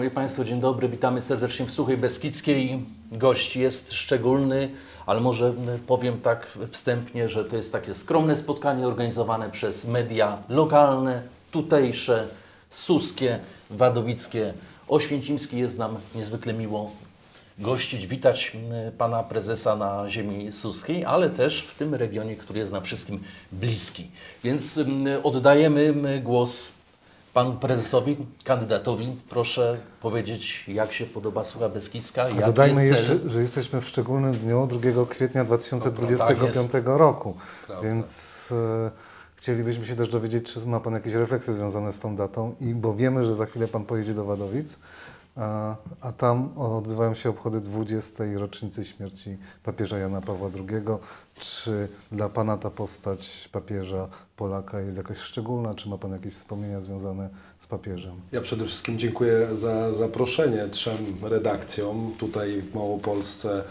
Szanowni Państwo, dzień dobry, witamy serdecznie w Suchej Beskidzkiej. Gość jest szczególny, ale może powiem tak wstępnie, że to jest takie skromne spotkanie organizowane przez media lokalne, tutejsze, suskie, wadowickie, oświęcimskie. Jest nam niezwykle miło gościć, witać pana prezesa na ziemi suskiej, ale też w tym regionie, który jest nam wszystkim bliski. Więc oddajemy głos Panu prezesowi, kandydatowi, proszę powiedzieć, jak się podoba Sucha Beskidzka, A jaki dodajmy jest jeszcze, cel. że jesteśmy w szczególnym dniu 2 kwietnia 2025 Tak jest. roku, Prawda. więc e, chcielibyśmy się też dowiedzieć, czy ma Pan jakieś refleksje związane z tą datą, i bo wiemy, że za chwilę Pan pojedzie do Wadowic, a, a tam odbywają się obchody 20. rocznicy śmierci papieża Jana Pawła II. Czy dla Pana ta postać papieża Polaka jest jakaś szczególna, czy ma Pan jakieś wspomnienia związane z papieżem? Ja przede wszystkim dziękuję za zaproszenie trzem redakcjom tutaj w Małopolsce.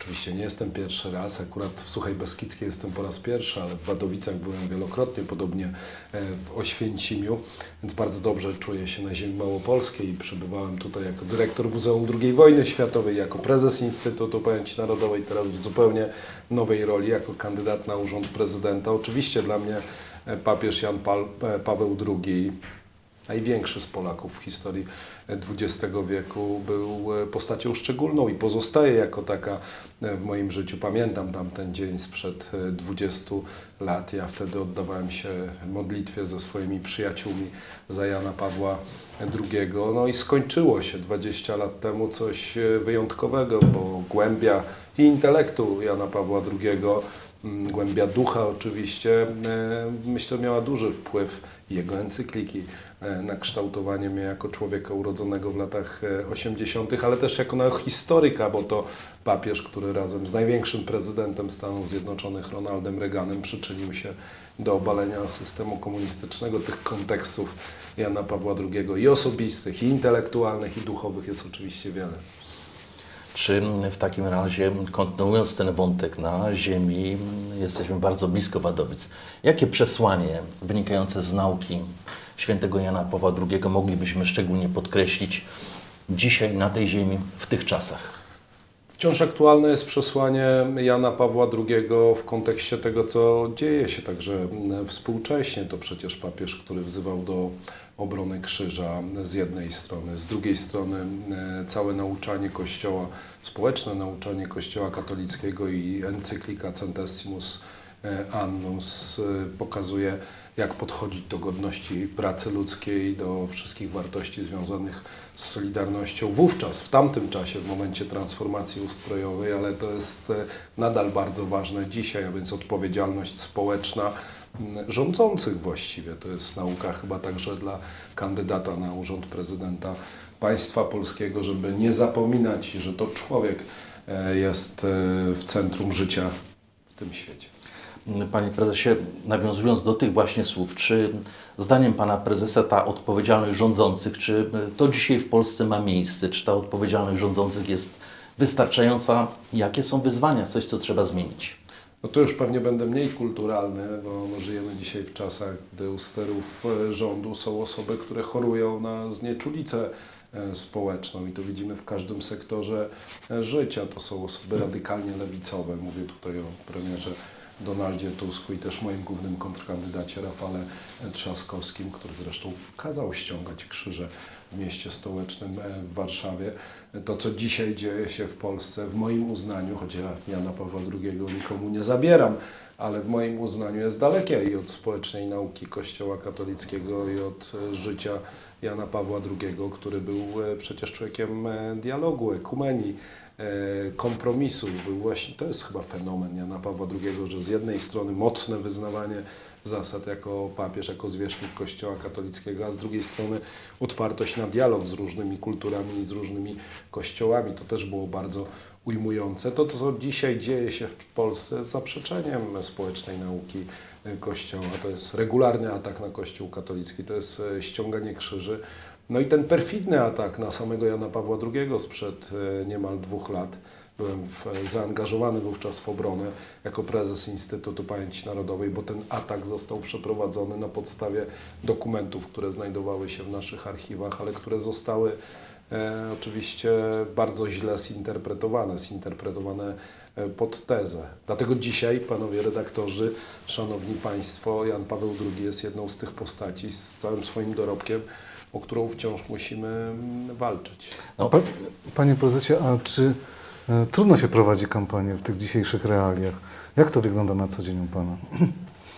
Oczywiście nie jestem pierwszy raz, akurat w Suchej Beskidzkiej jestem po raz pierwszy, ale w Wadowicach byłem wielokrotnie, podobnie e, w Oświęcimiu, więc bardzo dobrze czuję się na ziemi małopolskiej i przebywałem tutaj jako dyrektor Muzeum II Wojny Światowej, jako prezes Instytutu Pamięci Narodowej, teraz w zupełnie nowej roli, jako kandydat na urząd prezydenta. Oczywiście dla mnie e, papież Jan e, Paweł II największy z Polaków w historii XX wieku, był e, postacią szczególną i pozostaje jako taka e, w moim życiu. Pamiętam tamten dzień sprzed e, 20 lat. Ja wtedy oddawałem się modlitwie ze swoimi przyjaciółmi za Jana Pawła II. No i skończyło się 20 lat temu coś e, wyjątkowego, bo głębia i intelektu Jana Pawła II Głębia ducha oczywiście, e, myślę, miała duży wpływ jego encykliki e, na kształtowanie mnie jako człowieka urodzonego w latach e, 80., ale też jako na historyka, bo to papież, który razem z największym prezydentem Stanów Zjednoczonych Ronaldem Reaganem przyczynił się do obalenia systemu komunistycznego. Tych kontekstów Jana Pawła II i osobistych, i intelektualnych, i duchowych jest oczywiście wiele. Czy w takim razie, kontynuując ten wątek na ziemi, jesteśmy bardzo blisko Wadowic. Jakie przesłanie wynikające z nauki świętego Jana Pawła II moglibyśmy szczególnie podkreślić dzisiaj na tej ziemi, w tych czasach? Wciąż aktualne jest przesłanie Jana Pawła II w kontekście tego, co dzieje się także współcześnie. To przecież papież, który wzywał do obrony krzyża z jednej strony, z drugiej strony mm, całe nauczanie Kościoła, społeczne nauczanie Kościoła katolickiego i encyklika Centesimus e, Annus e, pokazuje, jak podchodzić do godności pracy ludzkiej, do wszystkich wartości związanych z Solidarnością. Wówczas, w tamtym czasie, w momencie transformacji ustrojowej, ale to jest e, nadal bardzo ważne dzisiaj, a więc odpowiedzialność społeczna rządzących właściwie. To jest nauka chyba także dla kandydata na urząd prezydenta państwa polskiego, żeby nie zapominać, że to człowiek e, jest e, w centrum życia w tym świecie. Panie prezesie, nawiązując do tych właśnie słów, czy zdaniem pana prezesa ta odpowiedzialność rządzących, czy to dzisiaj w Polsce ma miejsce? Czy ta odpowiedzialność rządzących jest wystarczająca? Jakie są wyzwania? Coś, co trzeba zmienić? No to już pewnie będę mniej kulturalny, bo żyjemy dzisiaj w czasach, gdy u sterów e, rządu są osoby, które chorują na znieczulicę e, społeczną i to widzimy w każdym sektorze e, życia. To są osoby radykalnie lewicowe. Mówię tutaj o premierze Donaldzie Tusku i też moim głównym kontrkandydacie Rafale Trzaskowskim, który zresztą kazał ściągać krzyże w mieście stołecznym e, w Warszawie. To, co dzisiaj dzieje się w Polsce, w moim uznaniu, choć ja Jana Pawła II nikomu nie zabieram, ale w moim uznaniu jest dalekie i od społecznej nauki Kościoła katolickiego i od e, życia Jana Pawła II, który był e, przecież człowiekiem dialogu, ekumenii, kompromisu. Był właśnie, to jest chyba fenomen Jana Pawła II, że z jednej strony mocne wyznawanie zasad jako papież, jako zwierzchnik Kościoła katolickiego, a z drugiej strony otwartość na dialog z różnymi kulturami i z różnymi kościołami. To też było bardzo ujmujące. To, co dzisiaj dzieje się w Polsce, jest zaprzeczeniem społecznej nauki e, Kościoła. To jest regularny atak na Kościół katolicki, to jest e, ściąganie krzyży. No i ten perfidny atak na samego Jana Pawła II sprzed e, niemal dwóch lat, byłem w, zaangażowany wówczas w obronę jako prezes Instytutu Pamięci Narodowej, bo ten atak został przeprowadzony na podstawie dokumentów, które znajdowały się w naszych archiwach, ale które zostały e, oczywiście bardzo źle zinterpretowane, zinterpretowane e, pod tezę. Dlatego dzisiaj, panowie redaktorzy, szanowni państwo, Jan Paweł II jest jedną z tych postaci z całym swoim dorobkiem, o którą wciąż musimy mm, walczyć. No, Pa, panie prezesie, a czy e, trudno się prowadzi kampanię w tych dzisiejszych realiach? Jak to wygląda na co dzień u pana?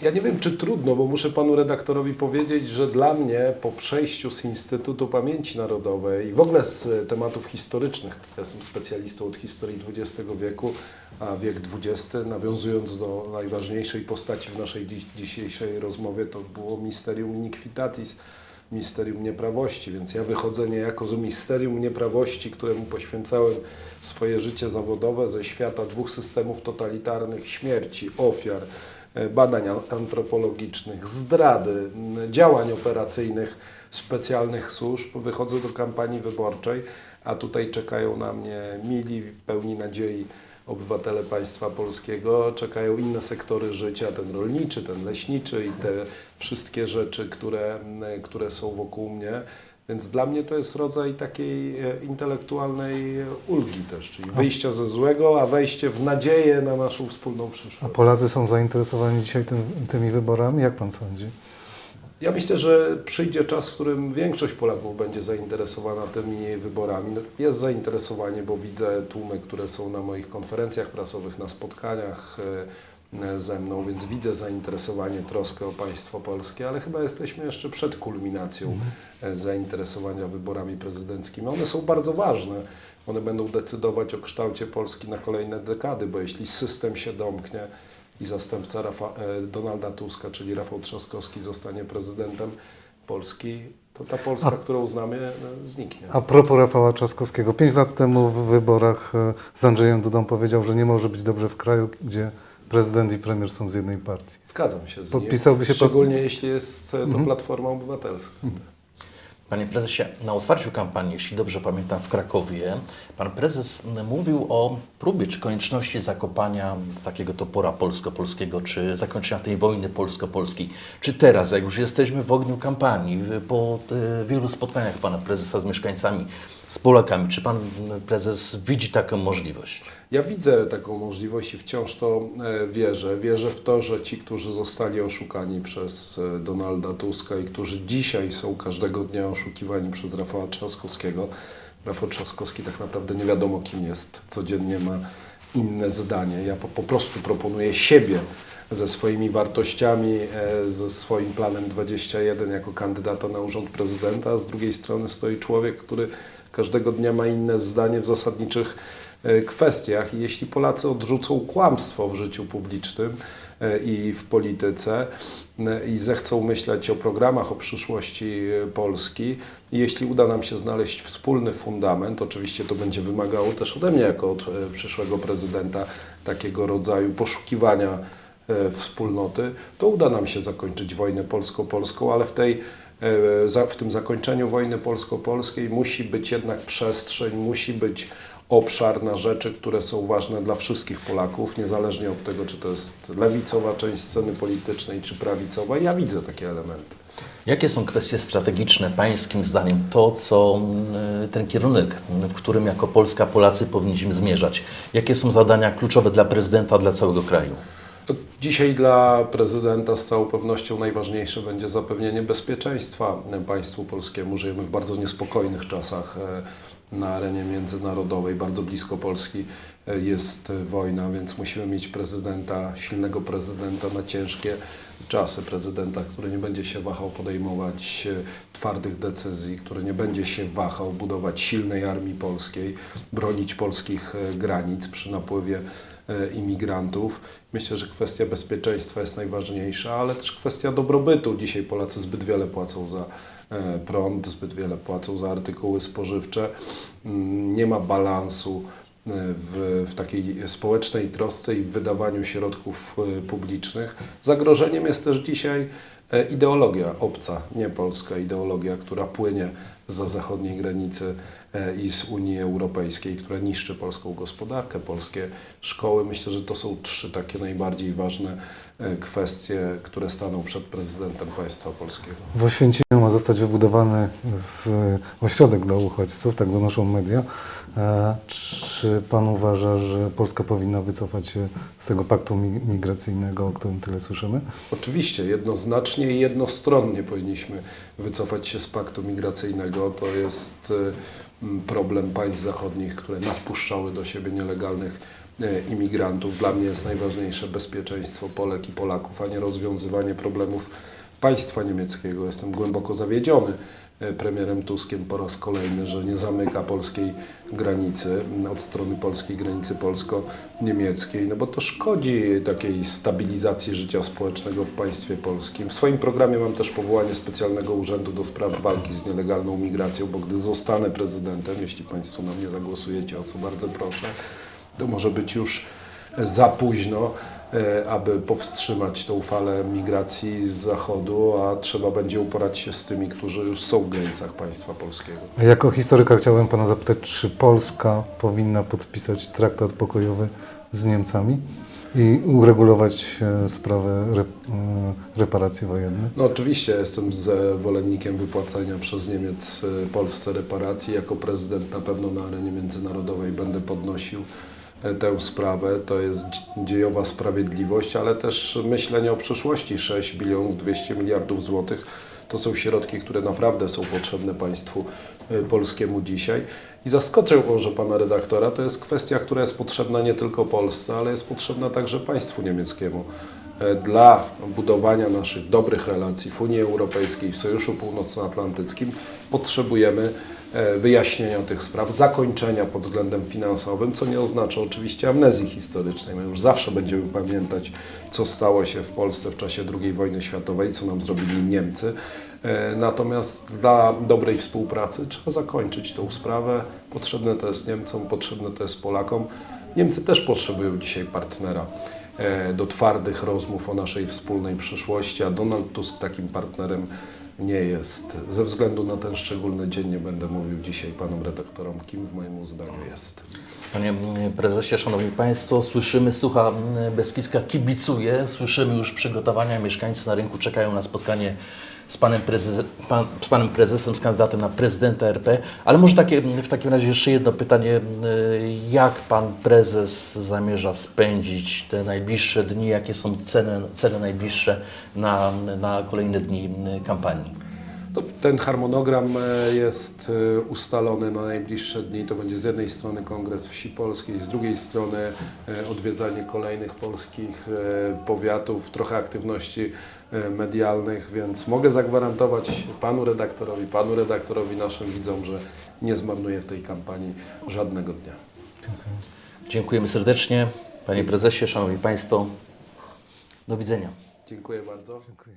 Ja nie wiem, czy trudno, bo muszę panu redaktorowi powiedzieć, że dla mnie po przejściu z Instytutu Pamięci Narodowej i w ogóle z tematów historycznych, ja jestem specjalistą od historii XX wieku, a wiek XX, nawiązując do najważniejszej postaci w naszej dziś, dzisiejszej rozmowie, to było Misterium Iniquitatis, Misterium Nieprawości, więc ja wychodzę niejako z Misterium Nieprawości, któremu poświęcałem swoje życie zawodowe ze świata dwóch systemów totalitarnych, śmierci, ofiar, e, badań an- antropologicznych, zdrady, działań operacyjnych specjalnych służb. Wychodzę do kampanii wyborczej, a tutaj czekają na mnie mili, pełni nadziei obywatele państwa polskiego, czekają inne sektory życia, ten rolniczy, ten leśniczy i te wszystkie rzeczy, które, które są wokół mnie. Więc dla mnie to jest rodzaj takiej e, intelektualnej ulgi też, czyli wyjścia ze złego, a wejście w nadzieję na naszą wspólną A przyszłość. Polacy są zainteresowani dzisiaj tym, tymi wyborami? Jak pan sądzi? Ja myślę, że przyjdzie czas, w którym większość Polaków będzie zainteresowana tymi wyborami. No, jest zainteresowanie, bo widzę tłumy, które są na moich konferencjach prasowych, na spotkaniach e, ze mną, więc widzę zainteresowanie, troskę o państwo polskie, ale chyba jesteśmy jeszcze przed kulminacją e, zainteresowania wyborami prezydenckimi. One są bardzo ważne. One będą decydować o kształcie Polski na kolejne dekady, bo jeśli system się domknie, i zastępca Rafa, e, Donalda Tuska, czyli Rafał Trzaskowski, zostanie prezydentem Polski, to ta Polska, którą znamy, e, zniknie. A propos Rafała Trzaskowskiego. Pięć lat temu w wyborach e, z Andrzejem Dudą powiedział, że nie może być dobrze w kraju, gdzie prezydent i premier są z jednej partii. Zgadzam się z Podpisałby nim, się pan- szczególnie jeśli jest to Platforma Obywatelska. Panie prezesie, na otwarciu kampanii, jeśli dobrze pamiętam, w Krakowie, pan prezes mówił o próbie czy konieczności zakopania takiego topora polsko-polskiego, czy zakończenia tej wojny polsko-polskiej. Czy teraz, jak już jesteśmy w ogniu kampanii, po e, wielu spotkaniach pana prezesa z mieszkańcami, z Polakami, czy pan prezes widzi taką możliwość? Ja widzę taką możliwość i wciąż to e, wierzę. Wierzę w to, że ci, którzy zostali oszukani przez e, Donalda Tuska i którzy dzisiaj są każdego dnia oszukiwani przez Rafała Trzaskowskiego, Rafał Trzaskowski tak naprawdę nie wiadomo kim jest, codziennie ma inne zdanie. Ja po, po prostu proponuję siebie ze swoimi wartościami, e, ze swoim planem 21 jako kandydata na urząd prezydenta, a z drugiej strony stoi człowiek, który każdego dnia ma inne zdanie w zasadniczych e, kwestiach. I jeśli Polacy odrzucą kłamstwo w życiu publicznym e, i w polityce e, i zechcą myśleć o programach, o przyszłości Polski, jeśli uda nam się znaleźć wspólny fundament, oczywiście to będzie wymagało też ode mnie jako od przyszłego prezydenta takiego rodzaju poszukiwania wspólnoty, to uda nam się zakończyć wojnę polsko-polską, ale w tej w tym zakończeniu wojny polsko-polskiej musi być jednak przestrzeń, musi być obszar na rzeczy, które są ważne dla wszystkich Polaków, niezależnie od tego, czy to jest lewicowa część sceny politycznej, czy prawicowa. Ja widzę takie elementy. Jakie są kwestie strategiczne Pańskim zdaniem, to co mm, ten kierunek, w którym jako Polska Polacy powinniśmy zmierzać? Jakie są zadania kluczowe dla prezydenta, dla całego kraju? Dzisiaj dla prezydenta z całą pewnością najważniejsze będzie zapewnienie bezpieczeństwa państwu polskiemu. Żyjemy w bardzo niespokojnych czasach e, na arenie międzynarodowej. Bardzo blisko Polski e, jest wojna, więc musimy mieć prezydenta, silnego prezydenta na ciężkie czasy. Prezydenta, który nie będzie się wahał podejmować e, twardych decyzji, który nie będzie się wahał budować silnej armii polskiej, bronić polskich granic przy napływie imigrantów. Myślę, że kwestia bezpieczeństwa jest najważniejsza, ale też kwestia dobrobytu. Dzisiaj Polacy zbyt wiele płacą za e, prąd, zbyt wiele płacą za artykuły spożywcze. Mm, Nie ma balansu e, w, w takiej społecznej trosce i w wydawaniu środków e, publicznych. Zagrożeniem jest też dzisiaj e, ideologia obca, nie polska ideologia, która płynie za zachodniej granicy e, i z Unii Europejskiej, które niszczy polską gospodarkę, polskie szkoły. Myślę, że to są trzy takie najbardziej ważne e, kwestie, które staną przed prezydentem państwa polskiego. W Oświęcimiu ma zostać wybudowany z, ośrodek dla uchodźców, tak donoszą media. E, Czy Pan uważa, że Polska powinna wycofać się z tego paktu mi- migracyjnego, o którym tyle słyszymy? Oczywiście, jednoznacznie i jednostronnie powinniśmy wycofać się z paktu migracyjnego. To jest e, problem państw zachodnich, które nadpuszczały do siebie nielegalnych e, imigrantów. Dla mnie jest najważniejsze bezpieczeństwo Polek i Polaków, a nie rozwiązywanie problemów państwa niemieckiego. Jestem głęboko zawiedziony premierem Tuskiem po raz kolejny, że nie zamyka polskiej granicy, od strony polskiej granicy polsko-niemieckiej, no bo to szkodzi takiej stabilizacji życia społecznego w państwie polskim. W swoim programie mam też powołanie specjalnego urzędu do spraw walki z nielegalną migracją, bo gdy zostanę prezydentem, jeśli Państwo na mnie zagłosujecie, o co bardzo proszę, to może być już za późno, e, aby powstrzymać tą falę migracji z zachodu, a trzeba będzie uporać się z tymi, którzy już są w granicach państwa polskiego. Jako historyka chciałbym Pana zapytać, czy Polska powinna podpisać traktat pokojowy z Niemcami i uregulować e, sprawę e, reparacji wojennych? No oczywiście jestem zwolennikiem wypłacenia przez Niemiec Polsce reparacji. Jako prezydent na pewno na arenie międzynarodowej będę podnosił tę sprawę. To jest dzi- dziejowa sprawiedliwość, ale też myślenie o przyszłości. 6 bilionów 200 miliardów złotych to są środki, które naprawdę są potrzebne państwu e, polskiemu dzisiaj. I zaskoczę może pana redaktora, to jest kwestia, która jest potrzebna nie tylko Polsce, ale jest potrzebna także państwu niemieckiemu e, dla budowania naszych dobrych relacji w Unii Europejskiej, w Sojuszu Północnoatlantyckim potrzebujemy e, wyjaśnienia tych spraw, zakończenia pod względem finansowym, co nie oznacza oczywiście amnezji historycznej. My już zawsze będziemy pamiętać, co stało się w Polsce w czasie II wojny światowej, co nam zrobili Niemcy. E, Natomiast dla dobrej współpracy trzeba zakończyć tą sprawę. Potrzebne to jest Niemcom, potrzebne to jest Polakom. Niemcy też potrzebują dzisiaj partnera e, do twardych rozmów o naszej wspólnej przyszłości, a Donald Tusk takim partnerem nie jest. Ze względu na ten szczególny dzień nie będę mówił dzisiaj panom redaktorom, kim w moim zdaniu jest. Panie prezesie, szanowni państwo, słyszymy, słucha Beskidzka kibicuje, słyszymy już przygotowania, mieszkańcy na rynku czekają na spotkanie z panem, prezes, pan, z panem prezesem, z kandydatem na prezydenta RP. Ale może takie, w takim razie jeszcze jedno pytanie. Jak pan prezes zamierza spędzić te najbliższe dni? Jakie są cele, najbliższe na, na kolejne dni kampanii? No, ten harmonogram e, jest e, ustalony na najbliższe dni. To będzie z jednej strony Kongres Wsi Polskiej, z drugiej strony e, odwiedzanie kolejnych polskich powiatów, trochę aktywności medialnych, więc mogę zagwarantować panu redaktorowi, panu redaktorowi, naszym widzom, że nie zmarnuję w tej kampanii żadnego dnia. Dziękujemy serdecznie. Panie prezesie, szanowni państwo, do widzenia. Dziękuję bardzo. Dziękuję.